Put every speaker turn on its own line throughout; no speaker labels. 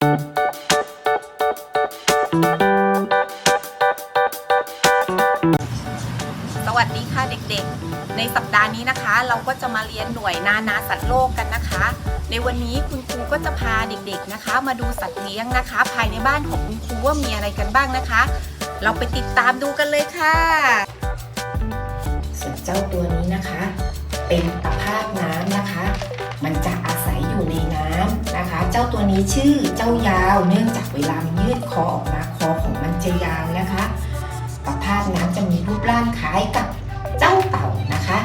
สวัสดีค่ะเด็กๆ ในสัปดาห์นี้นะคะ เราก็จะมาเรียนหน่วยนานาสัตว์โลกกันนะคะ ในวันนี้คุณครูก็จะพาเด็กๆนะคะ มาดูสัตว์เลี้ยงนะคะ ภายในบ้านของคุณครูว่ามีอะไรกันบ้างนะคะ เราไปติดตามดูกันเลยค่ะ
ส่วนเจ้าตัวนี้นะคะ เป็นตะภา จ้าตัวนี้ชื่อเจ้ายาว เนื่องจากเวลามันยืดคอออกมาคอของมันจะยาวนะคะตะภาพน้ำจะมีรูปร่างคล้ายกับเจ้าเต่านะคะ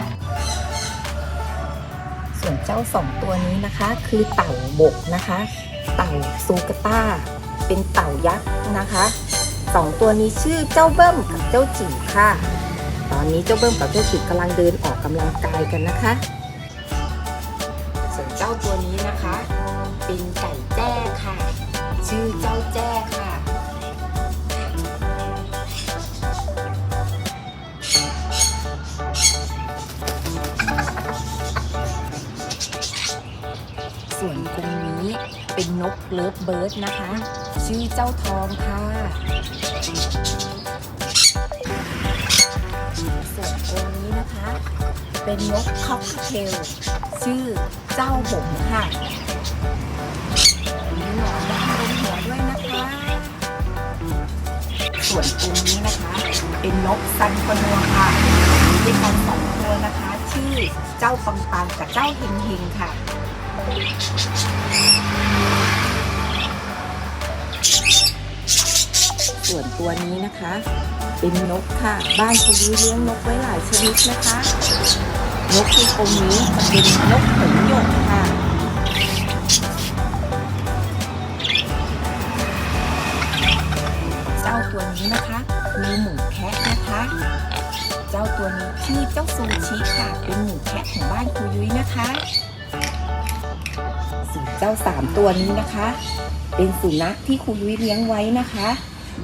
ส่วนเจ้าสองตัวนี้นะคะ คือเต่าบกนะคะ เต่าซูกาต้า เป็นเต่ายักษ์นะคะสองตัวนี้ชื่อเจ้าเบิ้มกับเจ้าจิ๋วค่ะ ตอนนี้เจ้าเบิ้มกับเจ้าจิ๋วกำลังเดินออกกำลังกายกันนะคะ ส่วนเจ้าตัวนี้นะคะ เป็นไก่แจ้ค่ะ ชื่อเจ้าแจ้ค่ะ ส่วนกรงนี้เป็นนกเลิฟเบิร์ดนะคะ ชื่อเจ้าทองค่ะ เป็นนกคอกเทลชื่อเจ้าหงค่ะมีหนอนด้านบนหัวด้วยนะคะ ส่วนกรงนี้นะคะ เป็นนกซันคอนัวค่ะมีด้วยกันสองตัวนะคะ ชื่อเจ้าปังปังกับเจ้าเฮงเฮงค่ะส่วนตัวนี้นะคะ เป็นนกค่ะ บ้านคุณยุ้ยเลี้ยงนกไว้หลายชนิดนะคะ นกที่กรงนี้จะเป็นนกหงส์หยกค่ะ เจ้าตัวนี้นะคะมีหมูแคะนะคะ เจ้าตัวนี้ชื่อเจ้าซูชิค่ะ เป็นหมูแคะของบ้านครูยุ้ยนะคะส่วนเจ้าสามตัวนี้นะคะ เป็นสุนัขที่ครูยุ้ยเลี้ยงไว้นะคะ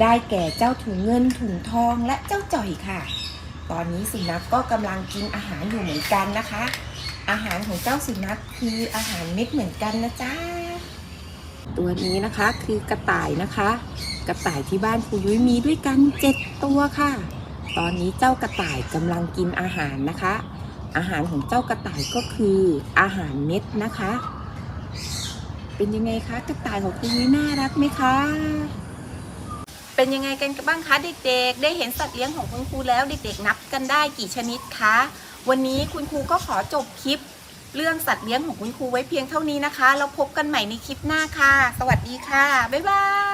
ได้แก่เจ้าถุงเงินถุงทองและเจ้าจ่อยค่ะ ตอนนี้สุนัขก็กำลังกินอาหารอยู่เหมือนกันนะคะ อาหารของเจ้าสุนัขคืออาหารเม็ดเหมือนกันนะจ๊ะตัวนี้นะคะคือกระต่ายนะคะ กระต่ายที่บ้านครูยุ้ยมีด้วยกันเจ็ดตัวค่ะ ตอนนี้เจ้ากระต่ายกำลังกินอาหารนะคะ อาหารของเจ้ากระต่ายก็คืออาหารเม็ดนะคะ เป็นยังไงคะกระต่ายของครูยุ้ยน่ารักไหมคะ เป็นยังไงกันบ้างคะเด็กๆ ได้เห็นสัตว์เลี้ยงของคุณครูแล้วเด็กๆ นับกันได้กี่ชนิดคะ วันนี้คุณครูก็ขอจบคลิป เรื่องสัตว์เลี้ยงของคุณครูไว้เพียงเท่านี้นะคะ แล้วพบกันใหม่ในคลิปหน้าค่ะ สวัสดีค่ะ บ๊ายบาย